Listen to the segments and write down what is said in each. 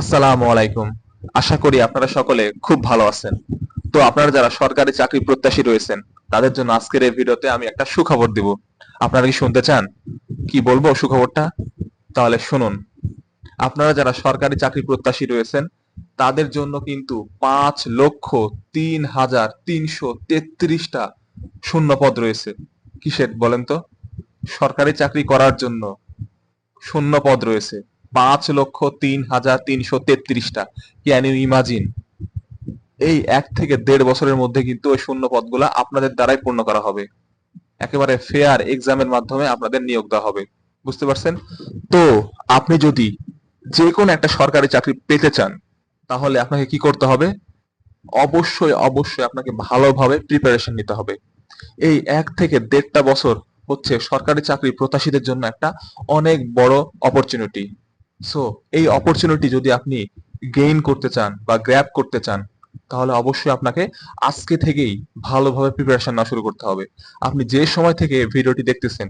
আসসালামু আলাইকুম। আশা করি আপনারা সকলে খুব ভালো আছেন। তো আপনারা যারা সরকারি চাকরি প্রত্যাশী রয়েছেন, তাদের জন্য আজকের এই ভিডিওতে আমি একটা সুখবর দিব। আপনারা কি শুনতে চান? কি বলব সুখবরটা? তাহলে শুনুন। আপনারা যারা সরকারি চাকরি প্রত্যাশী রয়েছেন, তাদের জন্য কিন্তু পাঁচ লক্ষ তিন হাজার তিনশো তেত্রিশটা শূন্য পদ রয়েছে। কিসের বলেন তো? সরকারি চাকরি করার জন্য শূন্য পদ রয়েছে। পাঁচ লক্ষ তিন হাজার তিনশো তেত্রিশটা। ক্যান ইউ ইমাজিন এই এক থেকে দেড় বছরের মধ্যে কিন্তু ওই শূন্য পদগুলা আপনাদের দ্বারাই পূর্ণ করা হবে। একেবারে ফেয়ার এক্সামের মাধ্যমে আপনাদের নিয়োগ দেওয়া হবে। বুঝতে পারছেন? তো আপনি যদি যে কোনো একটা সরকারি চাকরি পেতে চান, তাহলে আপনাকে কি করতে হবে? অবশ্যই অবশ্যই আপনাকে ভালোভাবে প্রিপারেশন নিতে হবে। এই এক থেকে দেড়টা বছর হচ্ছে সরকারি চাকরি প্রত্যাশীদের জন্য একটা অনেক বড় অপরচুনিটি সো এই অপরচুনিটি যদি আপনি গেইন করতে চান বা গ্র্যাব করতে চান, তাহলে অবশ্যই আপনাকে আজকে থেকেই ভালোভাবে প্রিপারেশন না শুরু করতে হবে। আপনি যে সময় থেকে ভিডিওটি দেখতেছেন,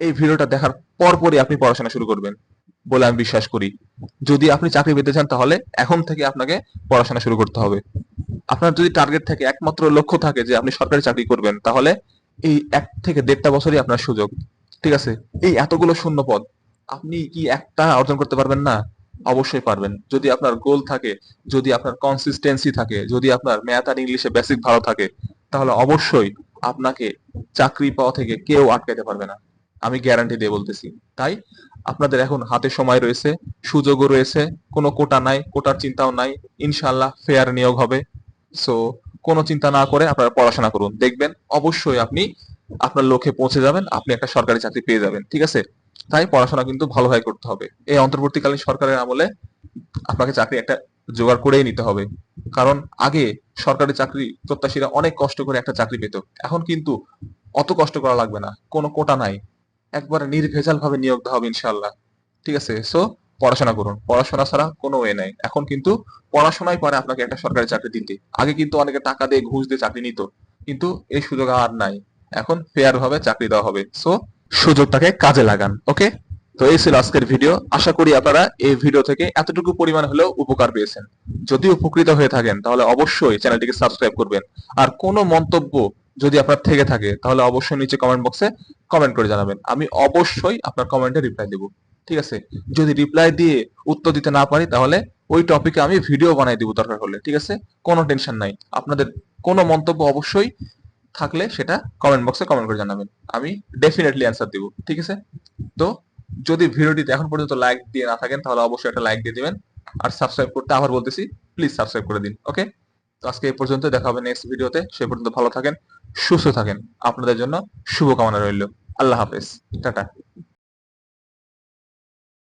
এই ভিডিওটা দেখার পরপরই আপনি পড়াশোনা শুরু করবেন বলে আমি বিশ্বাস করি। যদি আপনি চাকরি পেতে চান, তাহলে এখন থেকে আপনাকে পড়াশোনা শুরু করতে হবে। আপনার যদি টার্গেট থাকে একমাত্র লক্ষ্য থাকে যে আপনি সরকারি চাকরি করবেন, তাহলে এই এক থেকে দেড়টা বছরই আপনার সুযোগ। ঠিক আছে? এই এতগুলো শূন্য পদ আপনি কি একটা অর্জন করতে পারবেন না? অবশ্যই পারবেন। যদি আপনার গোল থাকে, যদি আপনার কনসিস্টেন্সি থাকে, যদি আপনার ম্যাথ আর ইংলিশে বেসিক ভালো থাকে, তাহলে অবশ্যই আপনাকে চাকরি পাওয়া থেকে কেউ আটকাইতে পারবে না। আমি গ্যারান্টি দিয়ে বলতেছি। তাই আপনাদের এখন হাতে সময় রয়েছে, সুযোগও রয়েছে, কোনো কোটা নাই, কোটার চিন্তাও নাই ইনশাল্লাহ ফেয়ার নিয়োগ হবে। সো কোনো চিন্তা না করে আপনারা পড়াশোনা করুন। দেখবেন অবশ্যই আপনি আপনার লক্ষ্যে পৌঁছে যাবেন, আপনি একটা সরকারি চাকরি পেয়ে যাবেন, ঠিক আছে? তাই পড়াশোনা কিন্তু ভালোভাবে করতে হবে। এই অন্তর্বর্তীকালীন সরকারের আমলে আপনাকে চাকরি একটা জোগাড় করেই নিতে হবে। কারণ আগে সরকারি চাকরি প্রত্যাশীরা অনেক কষ্ট করে একটা চাকরি পেত। এখন কিন্তু অত কষ্ট করা লাগবে না। কোনো কোটা নাই। একবারে নির্ভেজাল ভাবে নিয়োগ দেওয়া হবে ইনশাল্লাহ ঠিক আছে? সো পড়াশোনা করুন। পড়াশোনা ছাড়া কোনো ওয়ে নাই। এখন কিন্তু পড়াশোনাই পারে আপনাকে একটা সরকারি চাকরি দিতে। আগে কিন্তু অনেকে টাকা দিয়ে ঘুষ দিয়ে চাকরি নিত। কিন্তু এই সুযোগ আর নাই। এখন ফেয়ার ভাবে চাকরি দেওয়া হবে। সো সুযোগটাকে কাজে লাগান, ওকে? তো এই ছিল আজকের ভিডিও। আশা করি আপনারা এই ভিডিও থেকে এতটুকু পরিমাণ হলেও উপকার পেয়েছেন। যদি উপকৃত হয়ে থাকেন, তাহলে অবশ্যই চ্যানেলটিকে সাবস্ক্রাইব করবেন। আর কোনো মন্তব্য যদি আপনার থেকে থাকে, তাহলে অবশ্যই নিচে কমেন্ট বক্সে কমেন্ট করে জানাবেন। আমি অবশ্যই আপনার কমেন্টে রিপ্লাই দেব। ঠিক আছে? যদি রিপ্লাই দিয়ে উত্তর দিতে না পারি, তাহলে ওই টপিকে আমি ভিডিও বানাই দিব দরকার হলে। ঠিক আছে? কোনো টেনশন নাই। আপনাদের কোনো মন্তব্য অবশ্যই থাকলে সেটা কমেন্ট বক্সে কমেন্ট করে জানাবেন। আমি ডেফিনেটলি অ্যান্সার দিব, ঠিক আছে? তো যদি ভিডিওটিতে এখন পর্যন্ত লাইক দিয়ে না থাকেন, তাহলে অবশ্যই একটা লাইক দিয়ে দিবেন। আর সাবস্ক্রাইব করতে আবার বলতেছি প্লিজ সাবস্ক্রাইব করে দিন ওকে তো আজকে এই পর্যন্ত, দেখা হবে নেক্সট ভিডিওতে। সে পর্যন্ত ভালো থাকেন, সুস্থ থাকেন। আপনাদের জন্য শুভকামনা রইল। আল্লাহ হাফেজ। টাটা।